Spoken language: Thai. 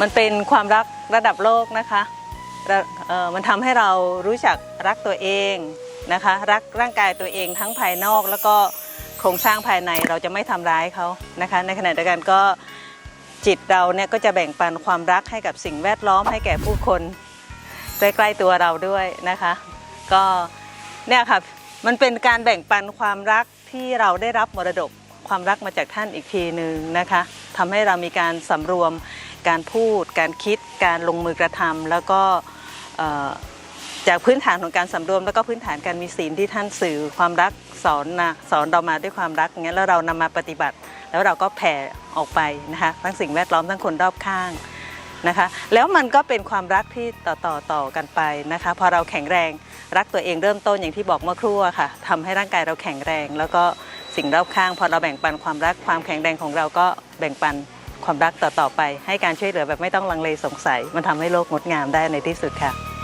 มันเป็นความรักระดับโลกนะคะ มันทำให้เรารู้จักรักตัวเองนะคะ รักร่างกายตัวเองทั้งภายนอก แล้วก็โครงสร้างภายในเราจะไม่ทำร้ายเขานะคะ ในขณะเดียวกันก็จิตเราเนี่ยก็จะแบ่งปันความรักให้กับสิ่งแวดล้อมให้แก่ผู้คนใกล้ๆตัวเราด้วยนะคะ ก็ เนี่ยค่ะมันเป็นการแบ่งปันความรักที่เราได้รับมรดกความรักมาจากท่านอีกทีหนึ่งนะคะทำให้เรามีการสำรวมการพูด การคิดการลงมือกระทำแล้วก็จากพื้นฐานของการสำรวม แล้วก็พื้นฐานการมีศีลที่ท่านสื่อความรักสอนนะสอนเรามาด้วยความรักงเงี้ยแล้วเรานำมาปฏิบัติ แล้วเราก็แผ่ออกไปนะคะทั้งสิ่งแวดล้อมทั้งคนรอบข้าง นะคะ แล้วมันก็เป็นความรักที่ต่อต่อต่อกันไปนะคะ พอเราแข็งแรงรักตัวเองเริ่มต้นอย่างที่บอกเมื่อครู่ค่ะทำให้ร่างกายเราแข็งแรง แล้วก็สิ่งรอบข้าง พอเราแบ่งปันความรักความแข็งแรงของเราก็แบ่งปันความรักต่อต่อไป ให้การช่วยเหลือแบบไม่ต้องลังเลสงสัย มันทำให้โลกงดงามได้ในที่สุดค่ะ